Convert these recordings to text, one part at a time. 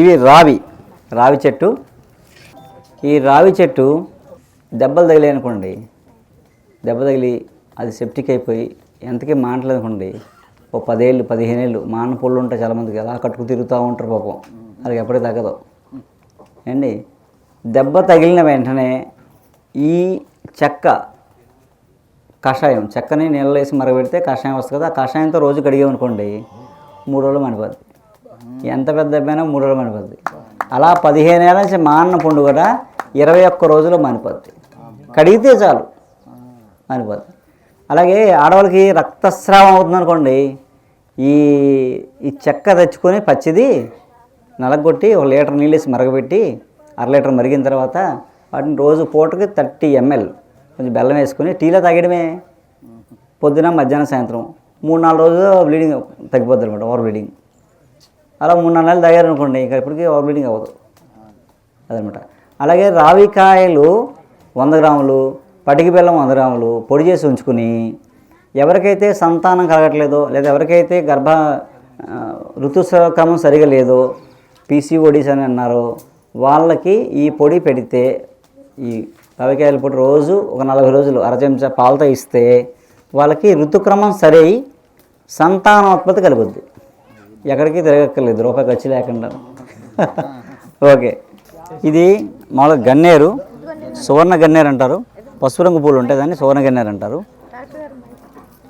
ఇవి రావి రావి చెట్టు. ఈ రావి చెట్టు దెబ్బలు తగిలాయి అనుకోండి దెబ్బ తగిలి అది సెప్టిక్ అయిపోయి ఎంతకీ మానట్లేదు అనుకోండి ఓ పదేళ్ళు పదిహేను ఏళ్ళు మాన పొళ్ళు ఉంటాయి చాలామందికి అలా కట్టుకు తిరుగుతూ ఉంటారు పాపం. అది ఎప్పటికీ తగ్గదు. ఏండి దెబ్బ తగిలిన వెంటనే ఈ చెక్క కషాయం చెక్కని నీళ్ళలో వేసి మరగబెడితే కషాయం వస్తుంది కదా ఆ కషాయంతో రోజు కడిగామనుకోండి మూడు రోజులు మనిపోద్ది. ఎంత పెద్ద దెబ్బైనా మూడు రోజులు మనిపోద్ది. అలా పదిహేను ఏళ్ళ నుంచి మా అన్న పండు కూడా ఇరవై ఒక్క రోజులు మానిపోద్ది. కడిగితే చాలు మానిపోద్ది. అలాగే ఆడవాళ్ళకి రక్తస్రావం అవుతుంది అనుకోండి ఈ ఈ చెక్క తెచ్చుకొని పచ్చిది నలగొట్టి ఒక లీటర్ నీళ్ళు వేసి మరగబెట్టి అర లీటర్ మరిగిన తర్వాత వాటిని రోజు పూటకి థర్టీ ఎంఎల్ కొంచెం బెల్లం వేసుకొని టీలో తాగడమే పొద్దున మధ్యాహ్నం సాయంత్రం మూడు నాలుగు రోజులు బ్లీడింగ్ తగ్గిపోద్ది అనమాట ఓవర్ బ్లీడింగ్. అలా మూడు నాలుగు నెలలు తయారనుకోండి అనుకోండి ఇంకా ఇప్పటికీ ఓవర్ బ్లీడింగ్ అవ్వదు. అదనమాట. అలాగే రావికాయలు వంద గ్రాములు పటికి బెల్లం వంద గ్రాములు పొడి చేసి ఉంచుకుని ఎవరికైతే సంతానం కలగట్లేదో లేదా ఎవరికైతే గర్భ ఆ, సరిగా లేదో పీసీఓడీస్ అని అన్నారో వాళ్ళకి ఈ పొడి పెడితే ఈ రవికాయల పొడి రోజు ఒక నలభై రోజులు అర చెంచా పాలతో ఇస్తే వాళ్ళకి ఋతుక్రమం సరి సంతానోత్పత్తి కలుగుద్ది. ఎక్కడికి తిరగక్కర్లేదు రూపాయి ఖర్చు లేకుండా. ఓకే. ఇది మామూలుగా గన్నేరు సువర్ణ గన్నేరు అంటారు. పసుపు రంగు పూలు ఉంటాయి దాన్ని సువర్ణ గన్నేరు అంటారు.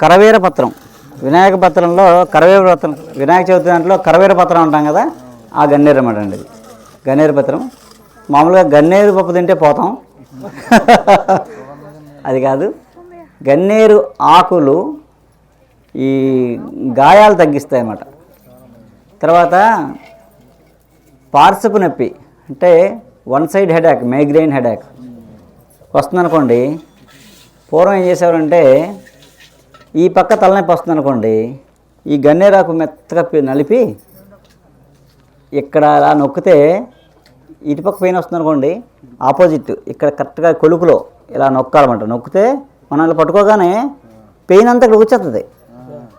కరవేర పత్రం వినాయక పత్రంలో కరవేర పత్రం వినాయక చవితి దాంట్లో కరవేర పత్రం అంటాం కదా ఆ గన్నేరు అన్నమాట అండి ఇది. గన్నేరు పత్రం. మామూలుగా గన్నేరు పప్పు తింటే పోతాం. అది కాదు. గన్నేరు ఆకులు ఈ గాయాలు తగ్గిస్తాయి అన్నమాట. తర్వాత పార్సపు నొప్పి అంటే one side headache migraine headache. వస్తుందనుకోండి పూర్వం ఏం చేసేవారంటే ఈ పక్క తలనొప్పి వస్తుందనుకోండి ఈ గన్నేరాకు మెత్తగా నలిపి ఇక్కడ అలా నొక్కితే ఇటుపక్క పెయిన్ వస్తుందనుకోండి ఆపోజిట్ ఇక్కడ కరెక్ట్గా కొలుకులో ఇలా నొక్కాలన్నమాట. నొక్కితే మనం ఇలా పట్టుకోగానే పెయిన్ అంతా ఇక్కడ వచ్చేస్తుంది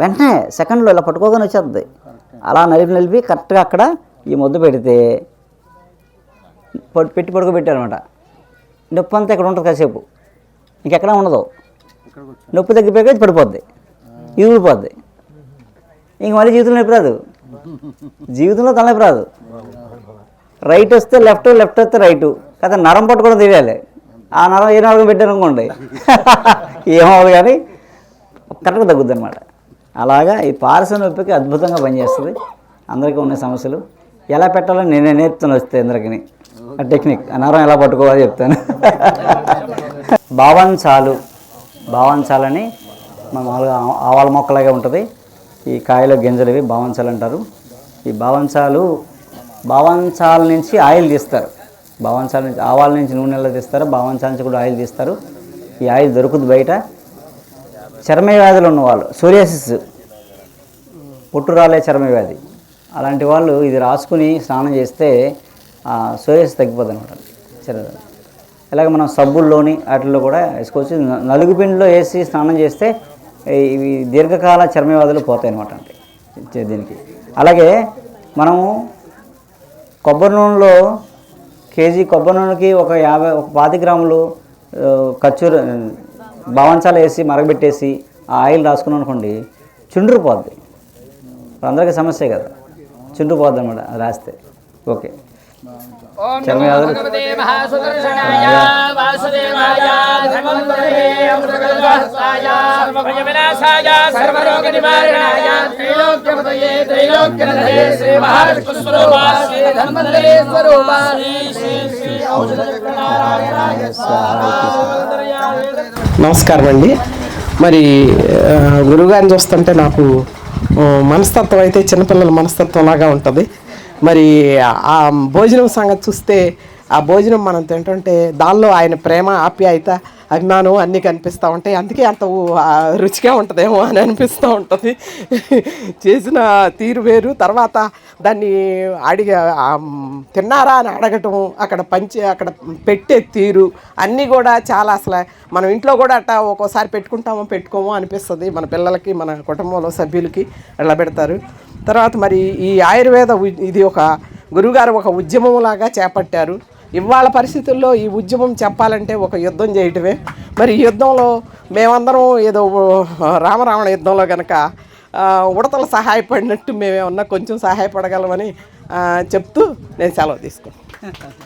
వెంటనే సెకండ్లో ఇలా పట్టుకోగానే వచ్చేస్తుంది అలా నలిపి నలిపి కరెక్ట్గా అక్కడ ఈ ముద్ద పెడితే పడు- పెట్టి పడుకోబెట్టారనమాట నొప్పి అంతా ఇక్కడ ఉంటుంది కాసేపు. ఇంకెక్కడ ఉండదు. నొప్పి తగ్గిపోయాక పడిపోద్ది. ఇది ఊడిపోద్ది. ఇంక మళ్ళీ జీవితంలో నొప్పి రాదు. జీవితంలో తలనొప్పి రాదు. రైట్ వస్తే లెఫ్ట్ లెఫ్ట్ వస్తే రైట్. కదా నరం పట్టుకోవడం తెలియాలి ఆ నరం ఏ నరం పెట్టారు అనుకోండి ఏమవుదు కానీ కరెక్ట్గా తగ్గుద్ది అనమాట అలాగా ఈ పారస నొప్పికి అద్భుతంగా పనిచేస్తుంది. అందరికీ ఉన్న సమస్యలు. ఎలా పెట్టాలో నేనే నేర్పుతాను వస్తే అందరికీ ఆ టెక్నిక్. అనారం నరం ఎలా పట్టుకోవాలో చెప్తాను. భావంచాలు భావంచాలని మన మామూలుగా ఆవాల మొక్కలాగే ఉంటుంది. ఈ కాయలు గింజలు ఇవి బావంచాలు అంటారు. ఈ భావంచాలు భావంచాల నుంచి ఆయిల్ తీస్తారు. భావంచాల నుంచి ఆవాల నుంచి నూనెలో తీస్తారు భావంచాల నుంచి కూడా ఆయిల్ తీస్తారు. ఈ ఆయిల్ దొరుకుతుంది బయట. చర్మ వ్యాధులు ఉన్నవాళ్ళు సోరియాసిస్ పుట్టు రాలే చర్మ వ్యాధి అలాంటి వాళ్ళు ఇది రాసుకుని స్నానం చేస్తే సోరియాసిస్ తగ్గిపోతుంది అనమాట చర్మ ఇలాగ మనం సబ్బుల్లోని వాటిల్లో కూడా వేసుకోవచ్చు. నలుగు పిండిలో వేసి స్నానం చేస్తే ఇవి దీర్ఘకాల చర్మ వ్యాధులు పోతాయి అనమాట అంటే దీనికి. అలాగే మనము కొబ్బరి నూనెలో కేజీ కొబ్బరి నూనెకి ఒక యాభై ఒక పాతి గ్రాములు ఖర్చూర బావంచాలు వేసి మరగబెట్టేసి ఆ ఆయిల్ రాసుకున్నాం అనుకోండి చుండ్రు పోద్ది. ఇప్పుడు అందరికీ సమస్య కదా. చుండ్రు పోద్ది అనమాట అది రాస్తే. ఓకే. శ్రీ నమస్కారం అండి. మరి గురువుగారిని చూస్తుంటే నాకు మనస్తత్వం అయితే చిన్నపిల్లల మనస్తత్వం లాగా ఉంటుంది. మరి ఆ భోజనం సంగతి చూస్తే ఆ భోజనం మనం తింటుంటే దానిలో ఆయన ప్రేమ ఆప్యాయత అభిమానం అన్నీ కనిపిస్తూ ఉంటాయి. అందుకే అంత రుచిగా ఉంటుందేమో అని అనిపిస్తూ ఉంటుంది. చేసిన తీరు వేరు. తర్వాత దాన్ని అడిగ తిన్నారా అని అడగటం అక్కడ పంచి అక్కడ పెట్టే తీరు అన్నీ కూడా చాలా అసలు మనం ఇంట్లో కూడా అట్ట ఒక్కోసారి పెట్టుకుంటామో పెట్టుకోమో అనిపిస్తుంది. మన పిల్లలకి మన కుటుంబంలో సభ్యులకి వెళ్ళబెడతారు పెడతారు. తర్వాత మరి ఈ ఆయుర్వేద ఇది ఒక గురువుగారు ఒక ఉద్యమంలాగా చేపట్టారు. ఇవాళ పరిస్థితుల్లో ఈ ఉద్యమం చెప్పాలంటే ఒక యుద్ధం చేయటమే. మరి ఈ యుద్ధంలో మేమందరం ఏదో రామరావణ యుద్ధంలో కనుక ఉడతలు సహాయపడినట్టు మేమేమన్నా కొంచెం సహాయపడగలమని చెప్తూ నేను సెలవు తీసుకున్నాను